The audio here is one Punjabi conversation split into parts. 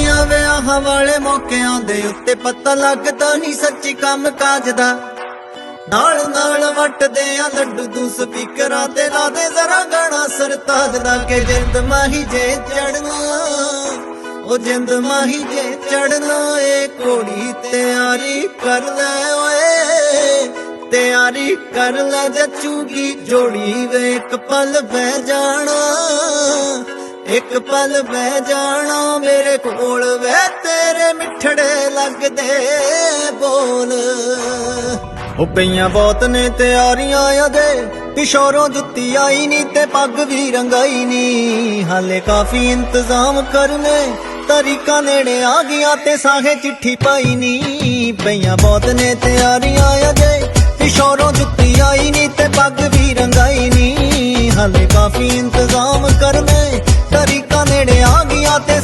ਸ਼ਾਦੀਆਂ ਵਿਆਹਾਂ ਵਾਲੇ ਮੌਕਿਆਂ ਦੇ ਉੱਤੇ ਪਤਾ ਲੱਗਦਾ ਨਹੀਂ ਸੱਚੀ ਕੰਮ ਕਾਜ ਦਾ। ਨਾਲ ਨਾਲ ਵੱਟਦੇ ਆ ਲੱਡੂ ਤੂੰ ਸਪੀਕਰਾਂ ਤੇ ਲਾ ਦੇ ਜ਼ਰਾ ਗਾਣਾ ਸਰਤਾਜ ਦਾ ਕਿ ਜਿੰਦ ਮਾਹੀ ਜੇ ਚੜਨਾ, ਉਹ ਜਿੰਦ ਮਾਹੀ ਜੇ ਚੜਨਾ, ਏ ਕੋੜੀ ਤਿਆਰੀ ਕਰ ਲੈ ਓਏ, ਤਿਆਰੀ ਕਰ ਲੈ ਜੱਚੂਗੀ ਜੋੜੀ ਵੇ, ਇੱਕ ਪਲ ਬਹਿ ਜਾਣਾ, ਇੱਕ ਪਲ ਬਹਿ ਜਾਣਾ। ਮੇਰੇ ਕੋਲ ਵੇ, ਤੇਰੇ ਮਿੱਠੜੇ ਲੱਗਦੇ ਬੋਲ। ਉਹ ਪਈਆਂ ਬਹੁਤ ਨੇ ਤਿਆਰੀਆਂ ਆਦੇ ਕਿਸ਼ੋਰੋਂ ਜੁੱਤੀ ਆਈ ਨਹੀਂ ਤੇ ਪੱਗ ਵੀ ਰੰਗਾਈ ਨਹੀਂ ਹਾਲੇ ਕਾਫੀ ਇੰਤਜ਼ਾਮ ਕਰਨੇ, ਤਰੀਕਾ ਨੇੜੇ ਆ ਗਿਆ ਤੇ ਸਾਹੇ ਚਿੱਠੀ ਪਾਈ ਨਹੀਂ ਪਈਆਂ ਬਹੁਤ ਨੇ ਤਿਆਰੀਆਂ ਆਦੇ ਕਿਸ਼ੋਰੋਂ ਜੁੱਤੀ ਆਈ ਨਹੀਂ ਤੇ ਪੱਗ ਵੀ ਰੰਗਾਈ ਨਹੀਂ ਹਾਲੇ ਕਾਫੀ ਇੰਤਜ਼ਾਮ ਕਰਨੇ, ਤਰੀਕਾ ਨੇੜੇ ਆ ਗਿਆ ਤੇ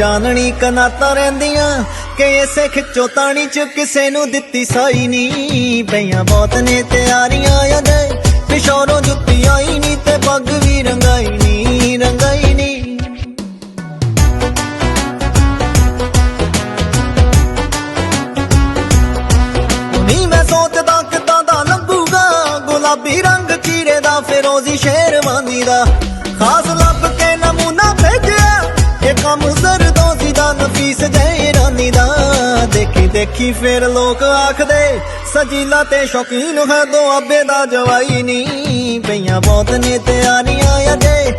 ਵੀ ਕਨਾਤਾ ਰਹਿੰਦੀਆਂ, ਕਿ ਇਸੇ ਖਿੱਚੋ ਤਾਣੀ ਚ ਕਿਸੇ ਨੂੰ ਦਿੱਤੀ ਸਾਈ ਨਹੀਂ। ਪਈਆਂ ਬਹੁਤ ਨੇ ਤਿਆਰੀਆਂ ਆਦੇ ਪਿਸ਼ੋਰੋਂ ਜੁੱਤੀ ਆਈ ਨਹੀਂ ਤੇ ਪੱਗ ਵੀ ਰੰਗਾਈ ਨਹੀਂ ਰੰਗਾਈ ਨਹੀਂ। ਨੀ ਮੈਂ ਸੋਚਦਾ ਕਿਦਾਂ ਦਾ ਲੰਬੂਗਾ ਗੁਲਾਬੀ ਰੰਗ ਚੀਰੇ ਦਾ, ਫਿਰੋਜ਼ੀ ਸ਼ੇਰਵਾਨੀ ਦਾ। ਖਾਸ ਇਹ ਕੰਮ ਜ਼ਰਦੋਜ਼ੀ ਦਾ ਨਫੀਸ ਜੈਰਾਨੀ ਦਾ। ਦੇਖੀ ਦੇਖੀ, ਫਿਰ ਲੋਕ ਆਖਦੇ, ਸਜੀਲਾ ਤੇ ਸ਼ੌਕੀਨ ਹੈ ਦੁਆਬੇ ਦਾ ਜਵਾਈ ਨਹੀਂ ਪਈਆਂ ਬਹੁਤ ਨੇ ਤਿਆਰੀਆਂ ਅਜੇ।